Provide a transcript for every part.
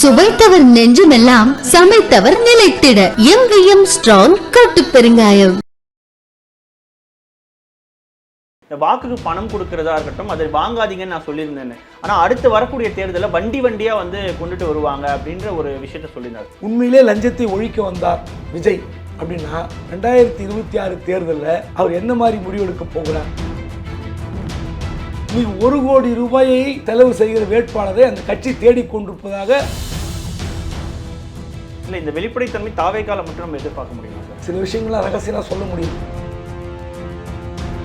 சுவைத்தவர் நெஞ்சுமெல்லாம் சமைத்தவர் நிலைத்திட. எங்கேயும் ஸ்ட்ராங் கட்டு பெருங்காயம். இந்த வாக்குக்கு பணம் கொடுக்கறதா இருக்கட்டும் அதை வாங்காதீங்கன்னு நான் சொல்லியிருந்தேன். ஆனா அடுத்து வரக்கூடிய தேர்தலில் வண்டி வண்டியா வந்து கொண்டுட்டு வருவாங்க அப்படின்ற ஒரு விஷயத்த சொல்லியிருந்தார். உண்மையிலே லஞ்சத்தை ஒழிக்க வந்தார் விஜய் அப்படின்னா ரெண்டாயிரத்தி இருபத்தி ஆறு தேர்தலில் அவர் என்ன மாதிரி முடிவெடுக்க போகிறார்? நீ ஒரு கோடி ரூபாயை செலவு செய்கிற வேட்பாளரை அந்த கட்சி தேடிக் கொண்டிருப்பதாக இல்ல இந்த வெளிப்படைத்தன்மை தாவேக்கால மட்டும் நம்ம எதிர்பார்க்க முடியுமா சில விஷயங்கள்லாம் ரகசியமாக சொல்ல முடியும்.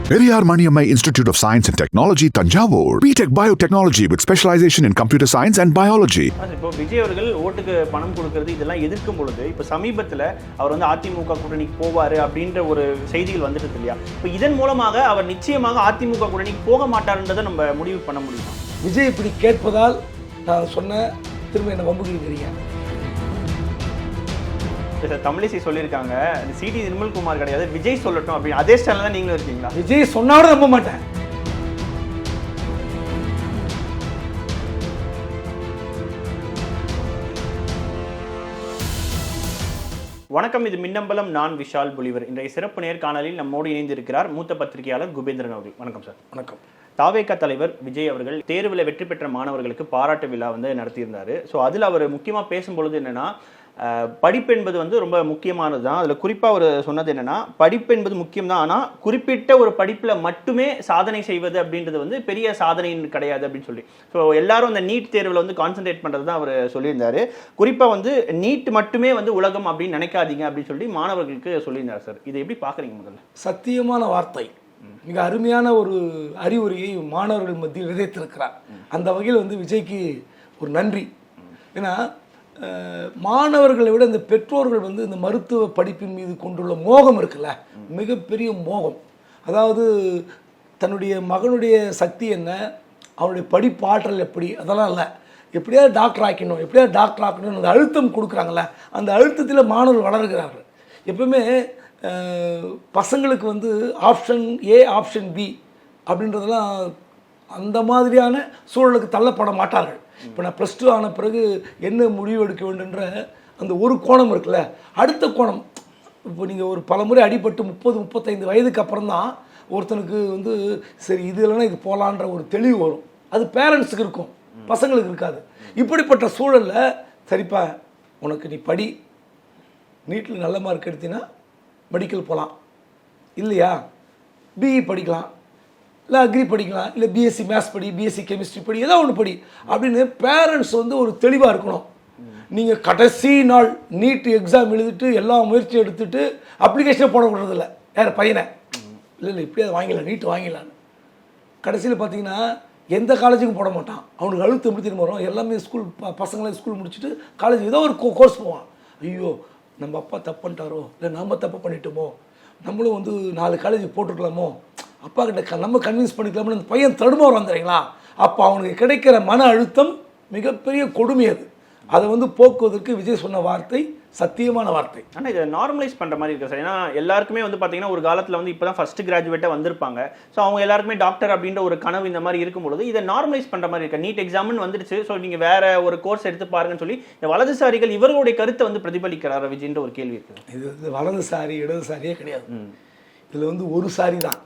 Maniammai Institute of Science and Technology, Tanjavur. BTech Biotechnology with specialization in computer science and biology. ஆனா, இப்போ விஜய் அவர்கள் ஓட்டுக்கு பணம் கொடுக்கறது இதெல்லாம் எதிர்க்கும் பொழுது இப்போ சமீபத்துல அவர் வந்து அதிமுக கூட்டணிக்கு போவாரு அப்படின்ற ஒரு செய்திகள் வந்துட்டு இல்லையா இப்போ இதன் மூலமாக அவர் நிச்சயமாக அதிமுக கூட்டணிக்கு போக மாட்டாருன்றதை நம்ம முடிவு பண்ண முடியுமா விஜய் இப்படி கேட்பதால் நான் சொன்ன திரும்ப என்ன வம்புகிறீங்க சார் தமிழிசை சொல்லியிருக்காங்க. சிடி நிர்மல்குமார் கிடையாது. விஜய் சொல்லட்டும் அப்படின்னு அதே ஸ்டைலில் தான் நீங்களும் இருக்கீங்களா? விஜய் சொன்னாலும் நம்ப மாட்டேன். வணக்கம் இது மின்னம்பலம். நான் விஷால் புலிவர். இன்றைய சிறப்பு நேர்காணலில் நம்மோடு இணைந்திருக்கிறார் மூத்த பத்திரிகையாளர் குபேந்திரன் அவர்கள். வணக்கம் சார். வணக்கம். தாவேக தலைவர் விஜய் அவர்கள் தேர்வில் வெற்றி பெற்ற மாணவர்களுக்கு பாராட்டு விழா வந்து நடத்தியிருந்தாரு. ஸோ அதில் அவர் முக்கியமாக பேசும்பொழுது என்னன்னா படிப்பு என்பது வந்து ரொம்ப முக்கியமானது தான் அதில் குறிப்பாக அவர் சொன்னது என்னன்னா படிப்பு என்பது முக்கியம் தான் ஆனால் குறிப்பிட்ட ஒரு படிப்பில் மட்டுமே சாதனை செய்வது அப்படின்றது வந்து பெரிய சாதனை கிடையாது அப்படின்னு சொல்லி. ஸோ எல்லாரும் அந்த நீட் தேர்வில் வந்து கான்சென்ட்ரேட் பண்ணுறது தான் அவர் சொல்லியிருந்தாரு. குறிப்பாக வந்து நீட் மட்டுமே வந்து உலகம் அப்படின்னு நினைக்காதீங்க அப்படின்னு சொல்லி மாணவர்களுக்கு சொல்லியிருந்தார் சார். இதை எப்படி பார்க்குறீங்க முதல்ல? சத்தியமான வார்த்தை. மிக அருமையான ஒரு அறிவுரையை மாணவர்கள் மத்தியில் விதைத்திருக்கிறார். அந்த வகையில் வந்து விஜய்க்கு ஒரு நன்றி. ஏன்னா மாணவர்களை விட இந்த பெற்றோர்கள் வந்து இந்த மருத்துவ படிப்பின் மீது கொண்டுள்ள மோகம் இருக்குல்ல? மிகப்பெரிய மோகம். அதாவது தன்னுடைய மகனுடைய சக்தி என்ன? அவனுடைய படிப்பாற்றல் எப்படி? அதெல்லாம் இல்லை. எப்படியாவது டாக்டர் ஆக்கணும் எப்படியாவது டாக்டர் ஆக்கணும் அந்த அழுத்தம் கொடுக்குறாங்கல்ல அந்த அழுத்தத்தில் மாணவர்கள் வளர்கிறார்கள். எப்பவுமே பசங்களுக்கு வந்து ஆப்ஷன் ஏ ஆப்ஷன் பி அப்படின்றதெல்லாம் அந்த மாதிரியான சூழலுக்கு தள்ளப்பட மாட்டார்கள். இப்போ நான் ப்ளஸ் டூ ஆன பிறகு என்ன முடிவு எடுக்க வேண்டுன்ற அந்த ஒரு கோணம் இருக்குல்ல அடுத்த கோணம். இப்போ நீங்கள் ஒரு பலமுறை அடிபட்டு முப்பது முப்பத்தைந்து வயதுக்கு அப்புறம் தான் ஒருத்தனுக்கு வந்து சரி இது இல்லைன்னா இது போகலான்ற ஒரு தெளிவு வரும். அது பேரண்ட்ஸுக்கு இருக்கும் பசங்களுக்கு இருக்காது. இப்படிப்பட்ட சூழலில் சரிப்பா உனக்கு நீ படி. நீட்டில் நல்ல மார்க் எடுத்தினா மெடிக்கல் போகலாம் இல்லையா? பிஇ படிக்கலாம். இல்லை அக்ரி படிக்கலாம் இல்லை பிஎஸ்சி மேத்ஸ் படி பிஎஸ்சி கெமிஸ்ட்ரி படி ஏதோ ஒன்று படி. அப்படின்னு பேரண்ட்ஸ் வந்து ஒரு தெளிவாக இருக்கணும். நீங்கள் கடைசி நாள் நீட் எக்ஸாம் எழுதிட்டு எல்லா முயற்சியும் எடுத்துட்டு அப்ளிகேஷனே போட விடுறதில்ல வேறு பையனை? இல்லை இல்லை இப்படியே வாங்கிடலாம் நீட் வாங்கிடலான்னு கடைசியில் பார்த்தீங்கன்னா எந்த காலேஜுக்கும் போட மாட்டான். அவனுக்கு அழுத்தம் எப்படி திரும்ப வரும்? எல்லாமே ஸ்கூல் ப பசங்களாம் ஸ்கூல் முடிச்சுட்டு காலேஜ் ஏதோ ஒரு கோர்ஸ் போவான். ஐயோ நம்ம அப்பா தப்பு பண்ணிட்டாரோ? இல்லை நம்ம தப்பு பண்ணிட்டோமோ? நம்மளும் வந்து நாலு காலேஜ் போட்டுருக்கலாமோ? அப்பா கிட்ட நம்ம கன்வின்ஸ் பண்ணிக்கலாமோ அந்த பையன் தடுமாறு வந்துடுறீங்களா அப்போ அவனுக்கு கிடைக்கிற மன அழுத்தம் மிகப்பெரிய கொடுமை அது. அதை வந்து போக்குவதற்கு விஜய் சொன்ன வார்த்தை சத்தியமான வார்த்தை. ஆனால் இதை நார்மலைஸ் பண்ணுற மாதிரி இருக்கு சார். ஏன்னா எல்லாருக்குமே வந்து பார்த்தீங்கன்னா ஒரு காலத்தில் வந்து இப்போ தான் ஃபஸ்ட் கிராஜுவேட்டாக வந்திருப்பாங்க. ஸோ அவங்க எல்லாருக்குமே டாக்டர் அப்படின்ற ஒரு கனவு இந்த மாதிரி இருக்கும்பொழுது இதை நார்மலைஸ் பண்ணுற மாதிரி இருக்கு. நீட் எக்ஸாம்னு வந்துடுச்சு ஸோ நீங்கள் வேற ஒரு கோர்ஸ் எடுத்து பாருங்கன்னு சொல்லி இந்த வலதுசாரிகள் இவர்களுடைய கருத்தை வந்து பிரதிபலிக்கிறார் விஜய்ன்ற ஒரு கேள்வி இருக்குது இது வந்து வலதுசாரி இடதுசாரியே கிடையாது. இதில் வந்து ஒரு சாரி தான்.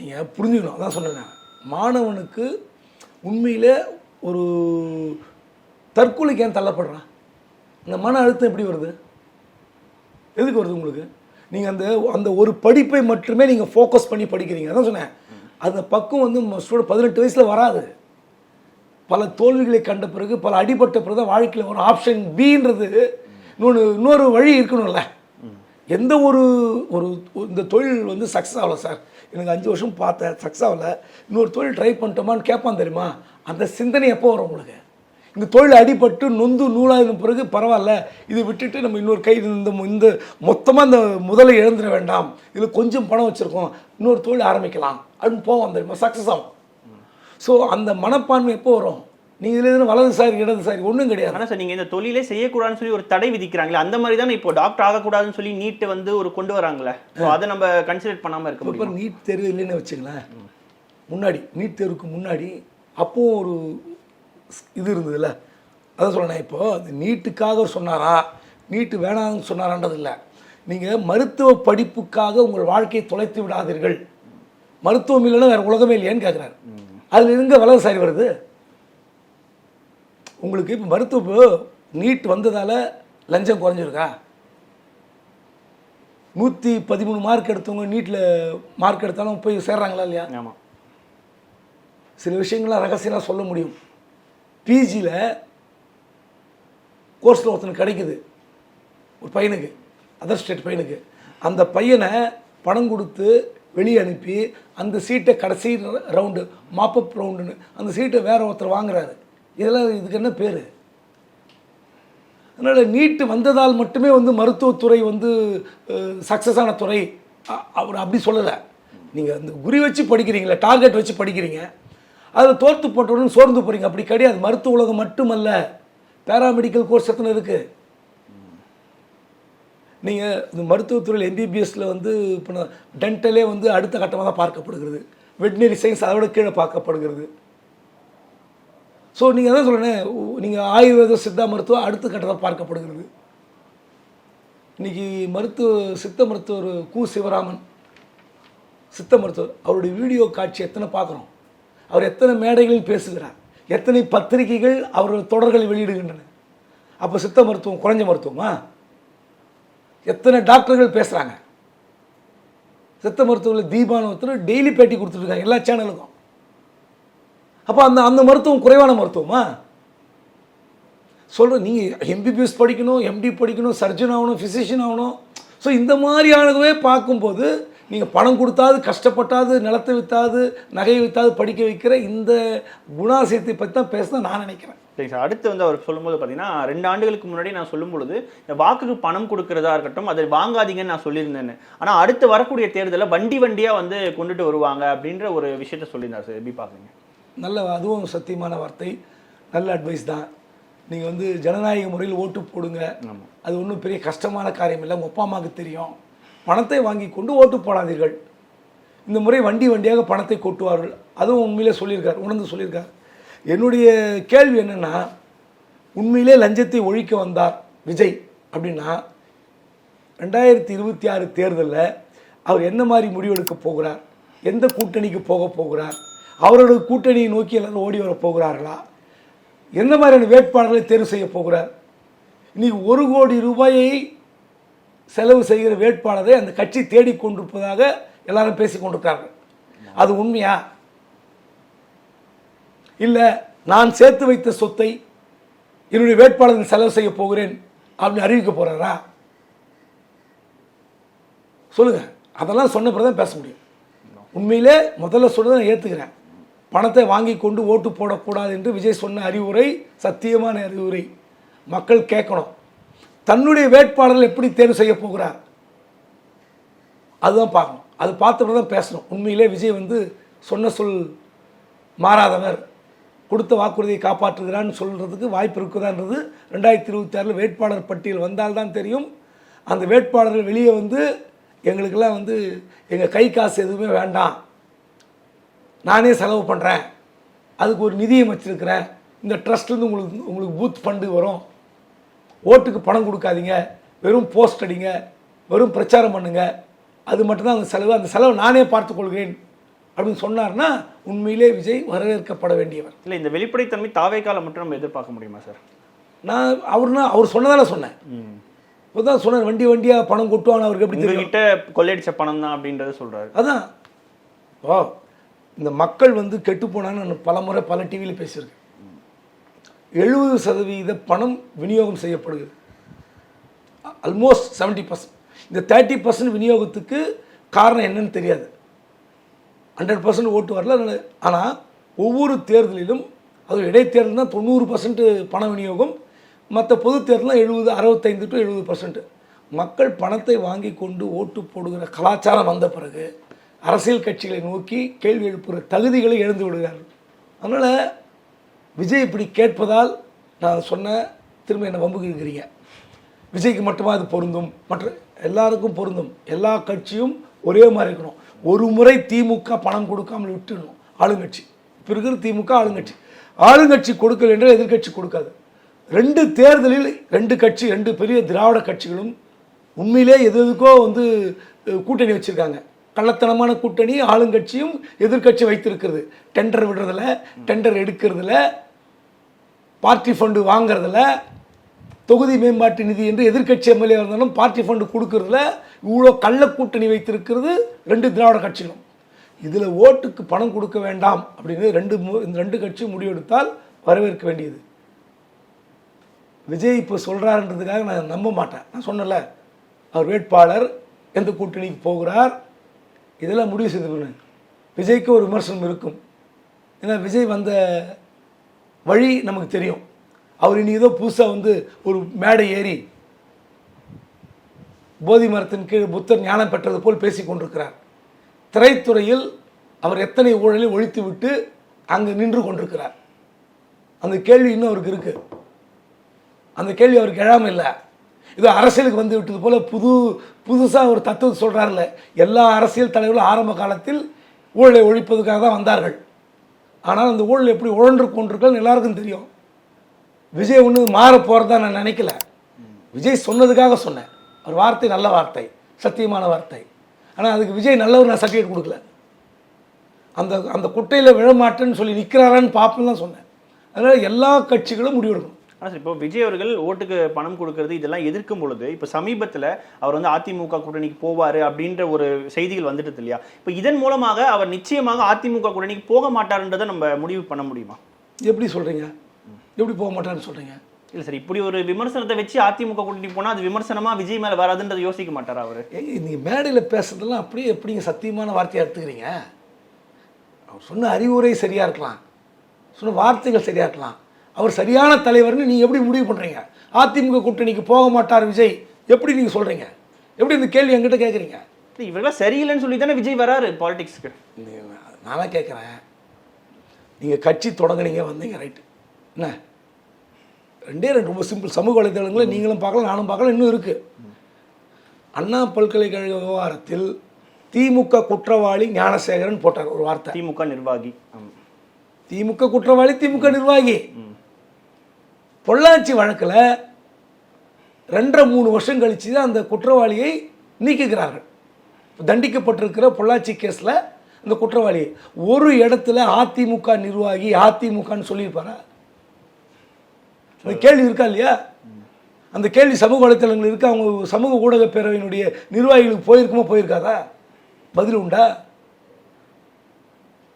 நீங்கள் புரிஞ்சுக்கணும். அதான் சொன்னேன் மாணவனுக்கு உண்மையில் ஒரு தற்கொலைக்கு ஏன் தள்ளப்படுறான்? இந்த மன அழுத்தம் எப்படி வருது? எதுக்கு வருது உங்களுக்கு? நீங்கள் அந்த அந்த ஒரு படிப்பை மட்டுமே நீங்கள் ஃபோக்கஸ் பண்ணி படிக்கிறீங்க. அதான் சொன்னேன். அந்த பக்கம் வந்து ஸ்டூடெண்ட் பதினெட்டு வயசில் வராது. பல தோல்விகளை கண்ட பிறகு பல அடிபட்ட பிறகு தான் வாழ்க்கையில் ஒரு ஆப்ஷன் பின்றது இன்னொன்று இன்னொரு வழி இருக்கணும்ல. எந்த ஒரு ஒரு இந்த தொழில் வந்து சக்ஸஸ் ஆகல சார் எனக்கு அஞ்சு வருஷம் பார்த்தேன் சக்ஸஸ் ஆகல. இன்னொரு தொழில் ட்ரை பண்ணிட்டோமான்னு கேட்பான் தெரியுமா? அந்த சிந்தனை எப்போ வரும் உங்களுக்கு? இந்த தொழில் அடிபட்டு நொந்து நூலாயின பிறகு பரவாயில்ல. இதை விட்டுட்டு நம்ம இன்னொரு கை இந்த இந்த மொத்தமாக இந்த முதலை இழந்துட வேண்டாம். இதில் கொஞ்சம் பணம் வச்சுருக்கோம். இன்னொரு தொழில் ஆரம்பிக்கலாம். அப்படின்னு போவோம் தெரியுமா? சக்ஸஸ் ஆகும். ஸோ அந்த மனப்பான்மை எப்போ வரும்? நீங்கள் இதில் எதுவும் வலதுசாரி இடதுசாரி ஒன்றும் கிடையாது. ஆனால் சார் நீங்கள் இந்த தொழிலே செய்யக்கூடாதுன்னு சொல்லி ஒரு தடை விதிக்கிறாங்களே அந்த மாதிரி தானே இப்போ டாக்டர் ஆகக்கூடாதுன்னு சொல்லி நீட்டை வந்து ஒரு கொண்டு வராங்களே? ஸோ அதை நம்ம கன்சிடர் பண்ணாமல் இருக்க இப்போ நீட் தேர்வு இல்லைன்னு வச்சுங்களேன் முன்னாடி நீட் தேர்வுக்கு முன்னாடி அப்பவும் ஒரு இது இருந்ததுல்ல. அதான் சொல்றேன் இப்போ அந்த நீட்டுக்காக சொன்னாரா? நீட்டு வேணாம்னு சொன்னாரான்றது இல்லை. நீங்கள் மருத்துவ படிப்புக்காக உங்கள் வாழ்க்கையை தொலைத்து விடாதீர்கள். மருத்துவம் இல்லைன்னா வேறு உலகமே இல்லையான்னு கேட்குறாரு அதில் எங்க வலதுசாரி வருது? உங்களுக்கு இப்போ மருத்துவ நீட் வந்ததால் லஞ்சம் குறைஞ்சிருக்கா? நூற்றி பதிமூணு மார்க் எடுத்தவங்க நீட்டில் மார்க் எடுத்தாலும் போய் சேர்றாங்களா இல்லையா? ஆமாம் சில விஷயங்கள்லாம் ரகசியமாக சொல்ல முடியும். பிஜியில் கோர்ஸில் ஒருத்தனுக்கு கிடைக்குது. ஒரு பையனுக்கு அதர் ஸ்டேட் பையனுக்கு. அந்த பையனை பணம் கொடுத்து வெளியே அனுப்பி அந்த சீட்டை கடைசி ரவுண்டு மாப்பப் ரவுண்டுன்னு அந்த சீட்டை வேற ஒருத்தர் வாங்குறாரு. இதெல்லாம் இதுக்கு என்ன பேர்? அதனால் நீட்டு வந்ததால் மட்டுமே வந்து மருத்துவத்துறை வந்து சக்ஸஸான துறை. அவர் அப்படி சொல்லலை. நீங்கள் அந்த குறி வச்சு படிக்கிறீங்களே டார்கெட் வச்சு படிக்கிறீங்க. அதில் தோற்று போட்டவுடனே சோர்ந்து போகிறீங்க அப்படி கிடையாது. மருத்துவ உலகம் மட்டுமல்ல. பேராமெடிக்கல் கோர்ஸ் எத்தனை இருக்குது நீங்கள் இந்த மருத்துவத்துறையில் எம்பிபிஎஸ்சில் வந்து இப்போ டென்டலே வந்து அடுத்த கட்டமாக தான் பார்க்கப்படுகிறது. வெட்டினரி சயின்ஸ் அதோட கீழே பார்க்கப்படுகிறது. ஸோ நீங்கள் தான் சொல்கிறேன் நீங்கள் ஆயுர்வேத சித்தா மருத்துவம் அடுத்த கட்டத்தில் பார்க்கப்படுகிறது. இன்றைக்கி மருத்துவ சித்த மருத்துவர் கு. சிவராமன் சித்த மருத்துவர் அவருடைய வீடியோ காட்சி எத்தனை பார்க்குறோம்? அவர் எத்தனை மேடைகளில் பேசுகிறார்? எத்தனை பத்திரிகைகள் அவர்கள் தொடர்களை வெளியிடுகின்றன? அப்போ சித்த மருத்துவம் குறைஞ்ச மருத்துவமா? எத்தனை டாக்டர்கள் பேசுகிறாங்க சித்த மருத்துவத்தில் தீபான ஒருத்தர் டெய்லி பேட்டி கொடுத்துட்ருக்காங்க எல்லா சேனலுக்கும். அப்போ அந்த அந்த மருத்துவம் குறைவான மருத்துவமா? சொல்கிறேன் நீங்கள் எம்பிபிஎஸ் படிக்கணும் எம்டி படிக்கணும் சர்ஜன் ஆகணும் ஃபிசிஷியன் ஆகணும். ஸோ இந்த மாதிரியானதுவே பார்க்கும்போது நீங்கள் பணம் கொடுத்தாது கஷ்டப்பட்டாது நிலத்தை விற்றாது நகையை விற்றாது படிக்க வைக்கிற இந்த குணாசியத்தை பற்றி தான் பேச நான் நினைக்கிறேன். சரி சார். அடுத்து வந்து அவர் சொல்லும்போது பார்த்தீங்கன்னா ரெண்டு ஆண்டுகளுக்கு முன்னாடி நான் சொல்லும்பொழுது வாக்குக்கு பணம் கொடுக்கறதா இருக்கட்டும் அதை வாங்காதீங்கன்னு நான் சொல்லியிருந்தேன் ஆனால் அடுத்து வரக்கூடிய தேர்தலில் வண்டி வண்டியாக வந்து கொண்டுட்டு வருவாங்க அப்படின்ற ஒரு விஷயத்த சொல்லியிருந்தார் சார் எப்படி பார்க்குறீங்க நல்ல அதுவும் சத்தியமான வார்த்தை. நல்ல அட்வைஸ் தான். நீங்கள் வந்து ஜனநாயக முறையில் ஓட்டு போடுங்க. அது ஒன்றும் பெரிய கஷ்டமான காரியம் இல்லை. உங்கள் அப்பா அம்மாவுக்கு தெரியும். பணத்தை வாங்கி கொண்டு ஓட்டு போடாதீர்கள். இந்த முறை வண்டி வண்டியாக பணத்தை கொட்டுவார்கள். அதுவும் உண்மையிலே சொல்லியிருக்கார் உணர்ந்து சொல்லியிருக்கார். என்னுடைய கேள்வி என்னென்னா உண்மையிலே லஞ்சத்தை ஒழிக்க வந்தார் விஜய் அப்படின்னா ரெண்டாயிரத்தி இருபத்தி ஆறு தேர்தலில் அவர் என்ன மாதிரி முடிவெடுக்க போகிறார்? எந்த கூட்டணிக்கு போக போகிறார்? அவரோட கூட்டணியை நோக்கி எல்லாரும் ஓடி வர போகிறார்களா? எந்த மாதிரியான வேட்பாளர்களை தேர்வு செய்ய போகிறார்? இன்னைக்கு ஒரு கோடி ரூபாயை செலவு செய்கிற வேட்பாளரை அந்த கட்சி தேடிக்கொண்டிருப்பதாக எல்லாரும் பேசிக்கொண்டிருக்கார்கள் அது உண்மையா? இல்லை நான் சேர்த்து வைத்த சொத்தை என்னுடைய வேட்பாளர்கள் செலவு செய்ய போகிறேன் அப்படின்னு அறிவிக்க போறாரா? சொல்லுங்க. அதெல்லாம் சொன்ன பிறகு தான் பேச முடியும். உண்மையிலே முதல்ல சொன்னதை நான் ஏற்றுக்கிறேன் பணத்தை வாங்கி கொண்டு ஓட்டு போடக்கூடாது என்று விஜய் சொன்ன அறிவுரை சத்தியமான அறிவுரை. மக்கள் கேட்கணும். தன்னுடைய வேட்பாளர்கள் எப்படி தேர்வு செய்ய போகிறார்? அதுதான் பார்க்கணும். அது பார்த்துட்டு தான் பேசணும். உண்மையிலே விஜய் வந்து சொன்ன சொல் மாறாதவர். கொடுத்த வாக்குறுதியை காப்பாற்றுகிறான்னு சொல்கிறதுக்கு வாய்ப்பு இருக்குதான்றது ரெண்டாயிரத்தி இருபத்தி ஆறில் வேட்பாளர் பட்டியல் வந்தால்தான் தெரியும். அந்த வேட்பாளர்கள் வெளியே வந்து எங்களுக்கெல்லாம் வந்து எங்கள் கை காசு எதுவுமே வேண்டாம். நானே செலவு பண்ணுறேன் அதுக்கு ஒரு நிதியம் வச்சுருக்கிறேன். இந்த ட்ரஸ்ட்லேருந்து உங்களுக்கு உங்களுக்கு பூத் ஃபண்டு வரும். ஓட்டுக்கு பணம் கொடுக்காதீங்க. வெறும் போஸ்ட் அடிங்க. வெறும் பிரச்சாரம் பண்ணுங்க. அது மட்டும்தான் அந்த செலவு. அந்த செலவு நானே பார்த்துக்கொள்கிறேன். அப்படின்னு சொன்னார்னா உண்மையிலே விஜய் வரவேற்கப்பட வேண்டியவர். இல்லை இந்த வெளிப்படைத்தன்மை தாவேக்கால மட்டும் நம்ம எதிர்பார்க்க முடியுமா சார்? நான் அவர்னா அவர் சொன்னதால சொன்னேன். இப்போ தான் சொன்னார் வண்டி வண்டியாக பணம் கொட்டுவான்னு அவருக்கு எப்படி தெரியும்? கொள்ளையடிச்ச பணம் தான் அப்படின்றத சொல்றாரு. அதான். ஓ இந்த மக்கள் வந்து கெட்டு போனான்னு பல முறை பல டிவியில் பேசியிருக்கேன். எழுபது சதவீத பணம் விநியோகம் செய்யப்படுகிறது. ஆல்மோஸ்ட் செவன்ட்டி பர்சன்ட் இந்த தேர்ட்டி பர்சன்ட் விநியோகத்துக்கு காரணம் என்னன்னு தெரியாது. ஹண்ட்ரட் பர்சன்ட் ஓட்டு வரல ஆனால் ஒவ்வொரு தேர்தலிலும் அது இடைத்தேர்தல் தான் தொண்ணூறு பர்சன்ட் பண விநியோகம் மற்ற பொது தேர்தலில் எழுபது அறுபத்தைந்து டு எழுபது பர்சன்ட் மக்கள் பணத்தை வாங்கி கொண்டு ஓட்டு போடுகிற கலாச்சாரம் வந்த பிறகு அரசியல் கட்சிகளை நோக்கி கேள்வி எழுப்புகிற தகுதிகளை எழுந்து விடுகிறார்கள். அதனால் விஜய் இப்படி கேட்பதால் நான் சொன்ன திரும்ப என்னை வம்புக்கு இருக்கிறீங்க விஜய்க்கு மட்டுமா அது பொருந்தும்? மற்ற எல்லாருக்கும் பொருந்தும். எல்லா கட்சியும் ஒரே மாதிரி இருக்கணும். ஒரு முறை திமுக பணம் கொடுக்காமல் விட்டுடணும். ஆளுங்கட்சி. இப்போ இருக்கிற திமுக ஆளுங்கட்சி. ஆளுங்கட்சி கொடுக்கல என்றால் எதிர்க்கட்சி கொடுக்காது. ரெண்டு தேர்தலில் ரெண்டு கட்சி ரெண்டு பெரிய திராவிட கட்சிகளும் உண்மையிலே எது எதுக்கோ வந்து கூட்டணி வச்சுருக்காங்க. கள்ளத்தனமான கூட்டணி ஆளுங்கட்சியும் எதிர்க்கட்சி வைத்திருக்கிறது. டெண்டர் விடுறதில் டெண்டர் எடுக்கிறதுல பார்ட்டி ஃபண்டு வாங்குறதில் தொகுதி மேம்பாட்டு நிதி என்று எதிர்க்கட்சி எம்எல்ஏ இருந்தாலும் பார்ட்டி ஃபண்டு கொடுக்கறதுல இவ்வளோ கள்ள கூட்டணி வைத்திருக்கிறது ரெண்டு திராவிட கட்சிகளும். இதில் ஓட்டுக்கு பணம் கொடுக்க வேண்டாம் அப்படின்னு ரெண்டு இந்த ரெண்டு கட்சியும் முடிவெடுத்தால் வரவேற்க வேண்டியது. விஜய் இப்போ சொல்கிறாருன்றதுக்காக நான் நம்ப மாட்டேன். நான் சொன்னல அவர் வேட்பாளர் எந்த கூட்டணிக்கு போகிறார் இதெல்லாம் முடிவு செய்து பண்ணு. விஜய்க்கு ஒரு விமர்சனம் இருக்கும். ஏன்னா விஜய் வந்த வழி நமக்கு தெரியும். அவர் இனி ஏதோ புதுசாக வந்து ஒரு மேடை ஏறி போதி மரத்தின் கீழ் புத்தர் ஞானம் பெற்றது போல் பேசி கொண்டிருக்கிறார். திரைத்துறையில் அவர் எத்தனை ஊழலை ஒழித்து விட்டு அங்கு நின்று கொண்டிருக்கிறார். அந்த கேள்வி இன்னும் அவருக்கு இருக்கு. அந்த கேள்வி அவருக்கு எழாமல் இல்லை. இது அரசியலுக்கு வந்து விட்டது போல புது புதுசாக ஒரு தத்துவத்தை சொல்கிறார்ல எல்லா அரசியல் தலைவர்களும் ஆரம்ப காலத்தில் ஊழலை ஒழிப்பதுக்காக தான் வந்தார்கள். ஆனால் அந்த ஊழல் எப்படி உழன்று கொண்டிருக்கன்னு எல்லாருக்கும் தெரியும். விஜய் ஒன்று மாற போகிறதா நான் நினைக்கல. விஜய் சொன்னதுக்காக சொன்னேன். ஒரு வார்த்தை நல்ல வார்த்தை சத்தியமான வார்த்தை. ஆனால் அதுக்கு விஜய் நல்லவர் நான் சர்டிஃபிகேட் கொடுக்கல. அந்த அந்த குட்டையில் விழமாட்டேன்னு சொல்லி நிற்கிறாரான்னு பார்ப்பேன்னு தான் சொன்னேன். அதனால் எல்லா கட்சிகளும் முடிவெடுக்கணும். ஆனால் சார் இப்போ விஜய் அவர்கள் ஓட்டுக்கு பணம் கொடுக்கறது இதெல்லாம் எதிர்க்கும் பொழுது இப்போ சமீபத்தில் அவர் வந்து அதிமுக கூட்டணிக்கு போவார் அப்படின்ற ஒரு செய்திகள் வந்துட்டு இல்லையா? இப்போ இதன் மூலமாக அவர் நிச்சயமாக அதிமுக கூட்டணிக்கு போக மாட்டாருன்றதை நம்ம முடிவு பண்ண முடியுமா? எப்படி சொல்கிறீங்க எப்படி போக மாட்டான்னு சொல்கிறீங்க இல்லை சார் இப்படி ஒரு விமர்சனத்தை வச்சு அதிமுக கூட்டணி போனால் அது விமர்சனமா விஜய் மேலே வராதுன்றதை யோசிக்க மாட்டாரா அவர்? நீங்கள் மேடையில் பேசுறதெல்லாம் அப்படியே எப்படிங்க சத்தியமான வார்த்தையாக எடுத்துக்கிறீங்க? அவர் சொன்ன அறிவுரை சரியாக இருக்கலாம். சொன்ன வார்த்தைகள் சரியாக இருக்கலாம். அவர் சரியான தலைவர்னு நீங்கள் எப்படி முடிவு பண்ணுறீங்க அதிமுக கூட்டணிக்கு போக மாட்டார் விஜய். எப்படி நீங்கள் சொல்கிறீங்க எப்படி இந்த கேள்வி என்கிட்ட கேட்குறீங்க இவரெல்லாம் சரியில்லைன்னு சொல்லி தானே விஜய் வராரு பாலிடிக்ஸ்க்கு நானாக கேட்குறேன் நீங்கள் கட்சி தொடங்குனீங்க வந்தீங்க ரைட்டு என்ன? ரெண்டே ரெண்டு ரொம்ப சிம்பிள் சமூக வலைதளங்களை நீங்களும் பார்க்கலாம் நானும் பார்க்கலாம் இன்னும் இருக்குது அண்ணா பல்கலைக்கழக விவகாரத்தில் திமுக குற்றவாளி ஞானசேகரன் போட்டார் ஒரு வார்த்தை. திமுக நிர்வாகி. திமுக குற்றவாளி திமுக நிர்வாகி. பொள்ளாச்சி வழக்கில் ரெண்டரை மூணு வருஷம் கழித்து தான் அந்த குற்றவாளியை நீக்குகிறார்கள். தண்டிக்கப்பட்டிருக்கிற பொள்ளாச்சி கேஸில் அந்த குற்றவாளி ஒரு இடத்துல அதிமுக நிர்வாகி அதிமுகன்னு சொல்லியிருப்பாரா? அந்த கேள்வி இருக்கா இல்லையா? அந்த கேள்வி சமூக வலைத்தளங்கள் இருக்கு? அவங்க சமூக ஊடக பேரவையினுடைய நிர்வாகிகளுக்கு போயிருக்குமா போயிருக்காதா? பதில் உண்டா?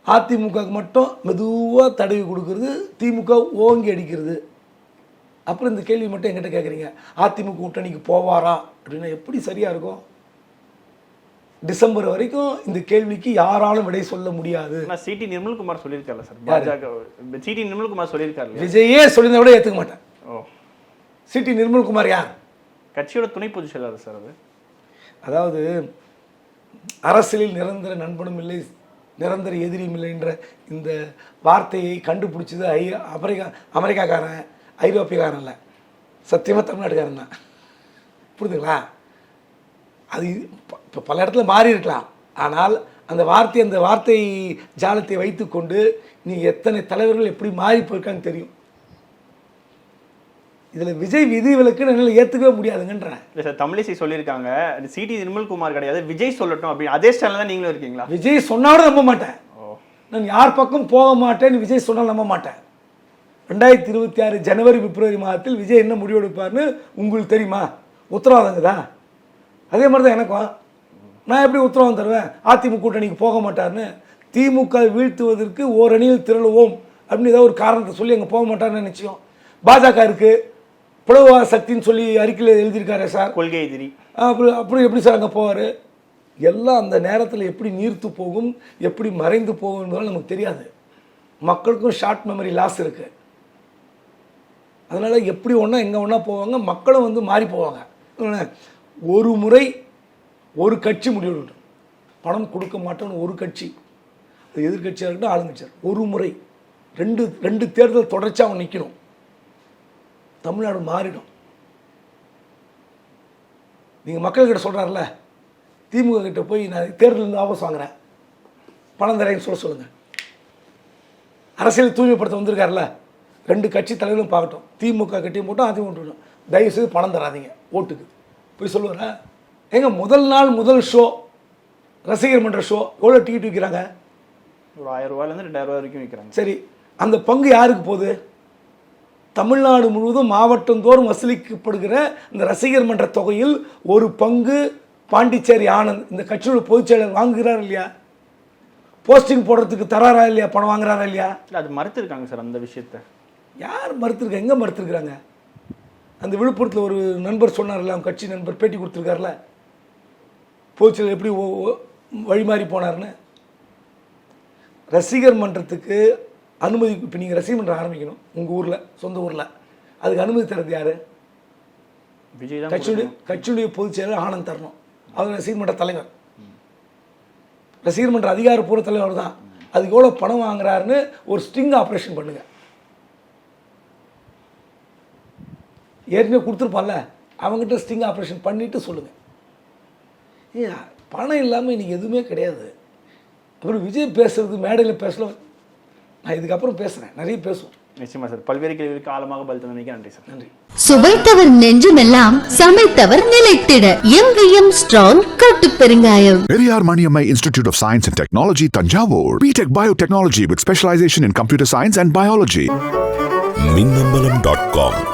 அதிமுகவுக்கு மட்டும் மெதுவாக தடவி கொடுக்கறது திமுக ஓங்கி அடிக்கிறது. அப்புறம் இந்த கேள்வி மட்டும் என்கிட்ட கேட்குறீங்க அதிமுக கூட்டணிக்கு போவாரா? அப்படின்னா எப்படி சரியாக இருக்கும்? டிசம்பர் வரைக்கும் இந்த கேள்விக்கு யாராலும் விடை சொல்ல முடியாது. சிடி நிர்மல்குமார் சொல்லியிருக்காருல்ல சார் பாஜக சிடி நிர்மல்குமார் சொல்லியிருக்காரு விஜயே சொல்லியிருந்தா கூட ஏற்றுக்க மாட்டேன். ஓ. சிட்டி நிர்மல்குமார் யார்? கட்சியோட துணை பொதுச் செயலாளர் சார் அது. அதாவது அரசியலில் நிரந்தர நண்பனும் இல்லை நிரந்தர எதிரியும் இல்லைன்ற இந்த வார்த்தையை கண்டுபிடிச்சது ஐ அமெரிக்கா அமெரிக்காக்காரன். ஐரோப்பியக்காரன் இல்லை சத்தியமாக தமிழ்நாட்டுக்காரன் தான். புரியுதுங்களா அது இப்போ பல இடத்துல மாறி இருக்கலாம். ஆனால் அந்த வார்த்தை அந்த வார்த்தை ஜாலத்தை வைத்துக்கொண்டு நீ எத்தனை தலைவர்கள் எப்படி மாறி போயிருக்கான்னு தெரியும். இதில் விஜய் விதி விலக்குன்னு என்னால் ஏற்றுக்கவே முடியாதுங்கன்றேன். இல்ல சார் தமிழிசை சொல்லியிருக்காங்க. சிடி நிர்மல்குமார் கிடையாது. விஜய் சொல்லட்டும் அப்படின்னு அதே ஸ்டைல தான் நீங்களும் இருக்கீங்களா? விஜய் சொன்னாலும் நம்ப மாட்டேன். நான் யார் பக்கம் போக மாட்டேன்னு விஜய் சொன்னால் நம்ப மாட்டேன். ரெண்டாயிரத்தி இருபத்தி ஆறு ஜனவரி பிப்ரவரி மாதத்தில் விஜய் என்ன முடிவெடுப்பார்னு உங்களுக்கு தெரியுமா? உத்தரவாதங்கதா? அதே மாதிரி தான் எனக்கும். நான் எப்படி உத்தரவாதம் தருவேன்? அதிமுக கூட்டணிக்கு போக மாட்டார்னு. திமுக வீழ்த்துவதற்கு ஓரணியில் திரளுவோம் அப்படின்னு ஏதாவது ஒரு காரணத்தை சொல்லி அங்கே போக மாட்டார்னு நிச்சயம் பாஜக இருக்கு. புலவா சக்தின்னு சொல்லி அறிக்கையில் எழுதியிருக்காரு சார். கொள்கை எதிரி. அப்புறம் அப்புறம் எப்படி சார் அங்கே போவார்? எல்லாம் அந்த நேரத்தில் எப்படி நீர்த்து போகும் எப்படி மறைந்து போகும்னு நமக்கு தெரியாது. மக்களுக்கும் ஷார்ட் மெமரி லாஸ் இருக்குது அதனால் எப்படி ஒன்றா எங்கே ஒன்றா போவாங்க மக்களும் வந்து மாறி போவாங்க. ஒரு முறை ஒரு கட்சி முடிவு பணம் கொடுக்க மாட்டோம்னு ஒரு கட்சி அது எதிர்கட்சியாக இருக்கட்டும் ஆளுங்கட்சியாக ஒரு முறை ரெண்டு ரெண்டு தேர்தல் தொடர்ச்சியாக அவன் நிற்கணும் தமிழ்நாடு மாறிடும். நீங்கள் மக்கள்கிட்ட சொல்கிறாருல திமுக கிட்ட போய் நான் தேர்தல் ஆபஸ் வாங்குறேன். பணம் தரேன்னு சொல்ல சொல்லுங்கள் அரசியல் தூய்மைப்படுத்த வந்திருக்காருல்ல ரெண்டு கட்சி தலைவரும் பார்க்கட்டும். திமுக கட்டியும் போட்டோம் அதிமுக போட்டோம். தயவு செய்து பணம் தராதீங்க ஓட்டுக்கு. போய் சொல்லுவாரா ஏங்க முதல் நாள் முதல் ஷோ ரசிகர் மன்ற ஷோ எவ்வளோ டிக்கெட் விற்கிறாங்க ஒரு ஆயிரம் ரூபாயிலேருந்து ரெண்டாயிரம் ரூபாய் வரைக்கும் விற்கிறாங்க சரி அந்த பங்கு யாருக்கு போகுது? தமிழ்நாடு முழுவதும் மாவட்டந்தோறும் வசூலிக்கப்படுகிற இந்த ரசிகர் மன்ற தொகையில் ஒரு பங்கு பாண்டிச்சேரி ஆனந்த் இந்த கட்சியோட பொதுச் செயலர் வாங்குகிறார் இல்லையா? போஸ்டிங் போடுறதுக்கு தராரா இல்லையா? பணம் வாங்குறாரா இல்லையா? இல்லை அது மறுத்திருக்காங்க சார் அந்த விஷயத்த. யார் மறுத்துருக்கா எங்கே மறுத்துருக்குறாங்க? அந்த விழுப்புரத்தில் ஒரு நண்பர் சொன்னார்ல அவங்க கட்சி நண்பர் பேட்டி கொடுத்துருக்காருல? பொதுச் செயலர் எப்படி வழிமாறி போனார்னு ரசிகர் மன்றத்துக்கு அனுமதி இப்போ நீங்கள் ரசிகர் மன்றம் ஆரம்பிக்கணும் உங்கள் ஊரில் சொந்த ஊரில். அதுக்கு அனுமதி தரது யார்? விஜய் கட்சியுடைய கட்சியுடைய பொதுச் செயலர் ஆனந்த் தரணும். அவர் ரசிகர் மன்ற தலைவர். ரசிகர் மன்ற அதிகாரப்பூர்வ தலைவர் தான் அதுக்கு எவ்வளோ பணம் வாங்குறாருன்னு ஒரு ஸ்டிங் ஆப்ரேஷன் பண்ணுங்க. ஏற்கனவே கொடுத்துருப்பான்ல அவங்ககிட்ட ஸ்டிங் ஆப்ரேஷன் பண்ணிட்டு சொல்லுங்க. ஏ பணம் இல்லாமல் இன்னைக்கு எதுவுமே கிடையாது. அப்புறம் விஜய் பேசுறது மேடையில் பேசல. நான் இதுக்கப்புறம் பேசுகிறேன் நிறைய பேசுவோம். நிச்சயமா சார். பல்வேறு கேள்விகளுக்கு ஆழமாக பதில் தந்தமைக்கு நன்றி சார். நன்றி. சுவைத்தவர் நெஞ்சுமெல்லாம் சமைத்தவர் நிலைத்திட. எங்கேயும் ஸ்ட்ராங் கட்டு பெருங்காயம். Periyar Maniammai Institute of Science and Technology, Tanjavur. BTech Biotechnology with specialization in computer science and biology. Minnambalam dot com